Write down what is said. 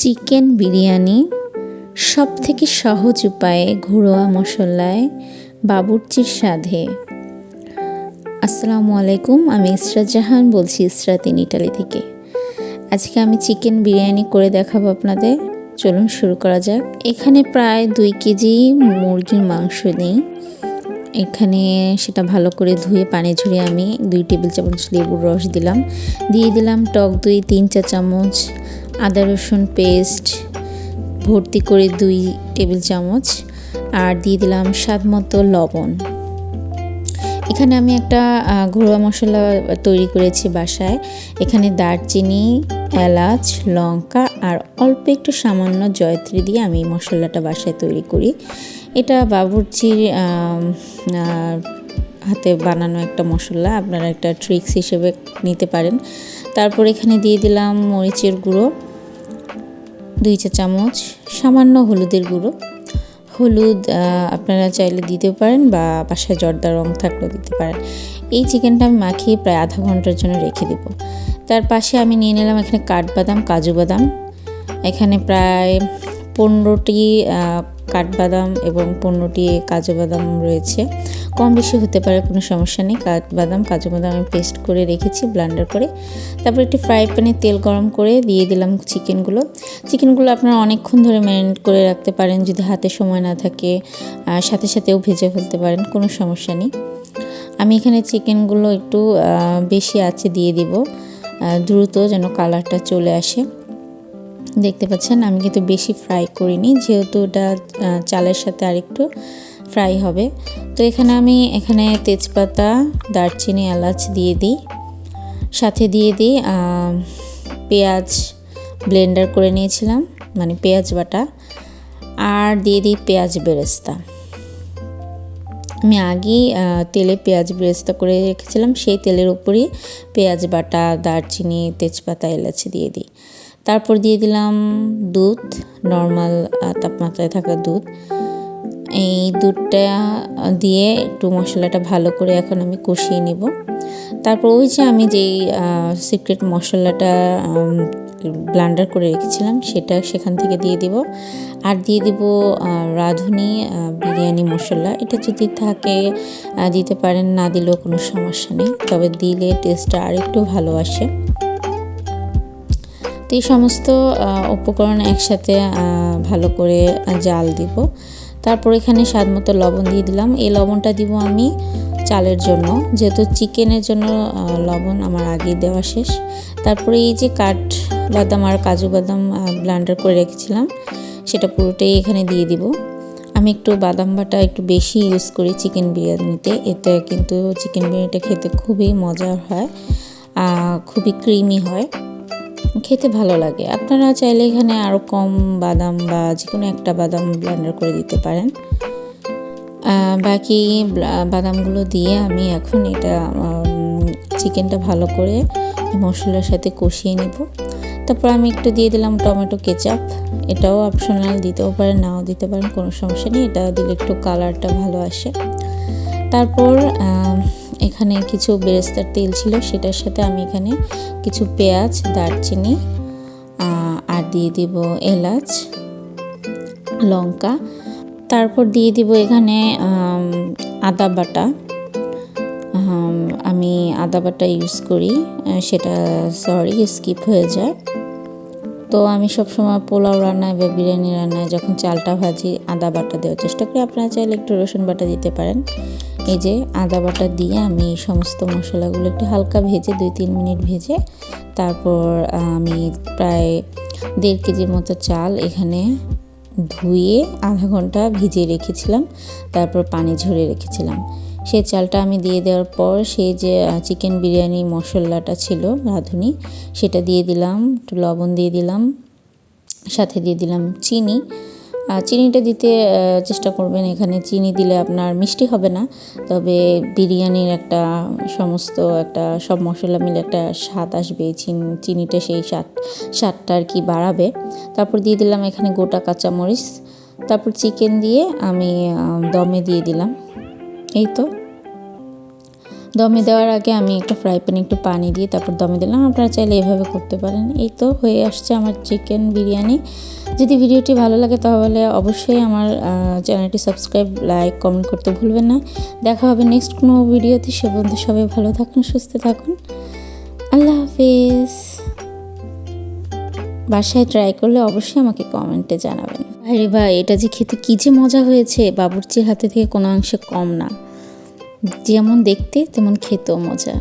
Chicken biryani সব থেকে সহজ উপায়ে ঘরোয়া মশলায় বাবুর্চির স্বাদে। আসসালামু আলাইকুম, আমি ইসরাত জাহান বলছি ইসরাত ইন ইটালি থেকে। আজকে আমি চিকেন বিরিয়ানি করে দেখাবো আপনাদের। চলুন শুরু করা যাক। এখানে প্রায় দুই কেজি মুরগির মাংস নিই। এখানে সেটা ভালো করে ধুয়ে পানি ঝরিয়ে আমি দুই টেবিল চামচ লেবুর রস দিলাম। দিয়ে দিলাম টক দই, তিন চা চামচ আদা রসুন পেস্ট ভর্তি করে দুই টেবিল চামচ, আর দিয়ে দিলাম স্বাদ মতো লবণ। এখানে আমি একটা ঘরোয়া মশলা তৈরি করেছি বাসায়। এখানে দারচিনি, এলাচ, লঙ্কা, আর অল্প একটু সামান্য জয়ত্রী দিয়ে আমি মশলাটা বাসায় তৈরি করি। এটা বাবুর্চির হাতে বানানো একটা মশলা। আপনারা একটা ট্রিক্স হিসেবে নিতে পারেন। তারপর এখানে দিয়ে দিলাম মরিচের গুঁড়ো। দুই চা চামচ সামান্য হলুদের গুঁড়ো। হলুদ আপনারা চাইলে দিতে পারেন বা বাসায় জর্দা রং থাকলেও দিতে পারেন। এই চিকেনটা আমি মাখিয়ে প্রায় আধা ঘণ্টার জন্য রেখে দেব। তার পাশে আমি নিয়ে নিলাম এখানে কাঠবাদাম, কাজু বাদাম। এখানে প্রায় পনেরোটি কাঠবাদাম এবং পনেরোটি কাজু বাদাম রয়েছে। কম বেশি হতে পারে কোনো সমস্যা নেই। কাজ, বাদাম, কাজু বাদাম আমি পেস্ট করে রেখেছি ব্লান্ডার করে। তারপর একটি ফ্রাই প্যানে তেল গরম করে দিয়ে দিলাম চিকেনগুলো চিকেনগুলো আপনারা অনেকক্ষণ ধরে ম্যারিনেট করে রাখতে পারেন যদি হাতে সময় না থাকে। সাথে সাথেও ভেজে ফেলতে পারেন, কোনো সমস্যা নেই। আমি এখানে চিকেনগুলো একটু বেশি আছে দিয়ে দিব দ্রুত যেন কালারটা চলে আসে। দেখতে পাচ্ছেন, আমি কিন্তু বেশি ফ্রাই করিনি, যেহেতু ওটা চালের সাথে আরেকটু ফ্রাই হবে। তো এখানে আমি এখানে তেজপাতা, দারচিনি, এলাচ দিয়ে দিই। সাথে দিয়ে দিই পেঁয়াজ ব্লেন্ডার করে নিয়েছিলাম মানে পেঁয়াজ বাটা। আর দিয়ে দিই পেঁয়াজ বেরেস্তা। আমি আগেই তেলে পেঁয়াজ বেরেস্তা করে রেখেছিলাম, সেই তেলের উপরই পেঁয়াজ বাটা, দারচিনি, তেজপাতা, এলাচি দিয়ে দিই। তারপর দিয়ে দিলাম দুধ, নর্মাল তাপমাত্রায় থাকা দুধ। এই দুধটা দিয়ে একটু মশলাটা ভালো করে এখন আমি কষিয়ে নিব। তারপর ওই যে আমি যেই সিক্রেট মশলাটা ব্লান্ডার করে রেখেছিলাম সেটা সেখান থেকে দিয়ে দিব। আর দিয়ে দিব রাঁধুনি বিরিয়ানি মশলা। এটা যদি থাকে দিতে পারেন, না দিলেও কোনো সমস্যা নেই। তবে দিলে টেস্টটা আরেকটু ভালো আসে। তো এই সমস্ত উপকরণ একসাথে ভালো করে জাল দিব। তারপর এখানে স্বাদ মতো লবণ দিয়ে দিলাম। এই লবণটা দিব আমি চালের জন্য। যেহেতু চিকেনের জন্য লবণ আমার আগেই দেওয়া শেষ। তারপরে এই যে কাঠ, বাদাম আর কাজু বাদাম ব্লান্ডার করে রেখেছিলাম, সেটা পুরোটাই এখানে দিয়ে দিব। আমি একটু বাদাম বাটা একটু বেশি ইউজ করি চিকেন বিরিয়ানিতে। এতে কিন্তু চিকেন বিরিয়ানিটা খেতে খুবই মজার হয় খুবই ক্রিমি হয়। খেতে ভালো লাগে। আপনারা চাইলে এখানে আরও কম বাদাম বা যে কোনো একটা বাদাম ব্লেন্ডার করে দিতে পারেন। বাকি বাদামগুলো দিয়ে আমি এখন এটা চিকেনটা ভালো করে মশলার সাথে কষিয়ে নেব। তারপর আমি একটু দিয়ে দিলাম টমেটো কেচাপ। এটাও অপশনাল দিতেও পারেন, নাও দিতে পারেন, কোনো সমস্যা নেই। এটা দিলে একটু কালারটা ভালো আসে। তারপর এখানে কিছু বেরেস্তার তেল ছিল, সেটার সাথে আমি এখানে কিছু পেঁয়াজ, দারচিনি আর দিয়ে দিব এলাচ, লঙ্কা। তারপর দিয়ে দিব এখানে আদা বাটা। আমি আদা বাটা ইউজ করি সেটা সরি স্কিপ হয়ে যায়। তো আমি সবসময় পোলাও রান্নায় বা বিরিয়ানি রান্নায় যখন চালটা ভাজি, আদা বাটা দেওয়ার চেষ্টা করি। আপনারা চাইলে একটু রসুন বাটা দিতে পারেন। এই যে আদা বাটা দিয়ে আমি এই সমস্ত মশলাগুলো একটু হালকা ভেজে দুই তিন মিনিট ভেজে তারপর আমি প্রায় দেড় কেজির মতো চাল এখানে ধুয়ে আধা ঘণ্টা ভিজিয়ে রেখেছিলাম, তারপর পানি ঝরে রেখেছিলাম। সেই চালটা আমি দিয়ে দেওয়ার পর সেই যে চিকেন বিরিয়ানি মশলাটা ছিল রাঁধুনি, সেটা দিয়ে দিলাম, একটু লবণ দিয়ে দিলাম, সাথে দিয়ে দিলাম চিনি চিনিটা দিতে চেষ্টা করবেন। এখানে চিনি দিলে আপনার মিষ্টি হবে না, তবে বিরিয়ানির একটা সমস্ত একটা সব মশলা মিলে একটা স্বাদ আসবে। চিনি, চিনিটা সেই স্বাদ, স্বাদটা আর কি বাড়াবে। তারপর দিয়ে দিলাম এখানে গোটা কাঁচামরিচ। তারপর চিকেন দিয়ে আমি দমে দিয়ে দিলাম। এই তো। দমে দেওয়ার আগে আমি একটা ফ্রাই প্যানে একটু পানি দিয়ে তারপর দমে দিলাম। আপনারা চাইলে এভাবে করতে পারেন। এই তো হয়ে আসছে আমার চিকেন বিরিয়ানি। যদি ভিডিওটি ভালো লাগে তাহলে অবশ্যই আমার চ্যানেলটি সাবস্ক্রাইব, লাইক, কমেন্ট করতে ভুলবেন না। দেখা হবে নেক্সট কোনো ভিডিওতে। সে বন্ধু সবাই ভালো থাকুন, সুস্থ থাকুন। আল্লাহ হাফিজ। বাসায় ট্রাই করলে অবশ্যই আমাকে কমেন্টে জানাবেন। আরে ভাই, এটা যে খেতে কী যে মজা হয়েছে। বাবুর্চির হাতে থেকে কোনো অংশে কম না। যেমন দেখতে, তেমন খেতেও মজার।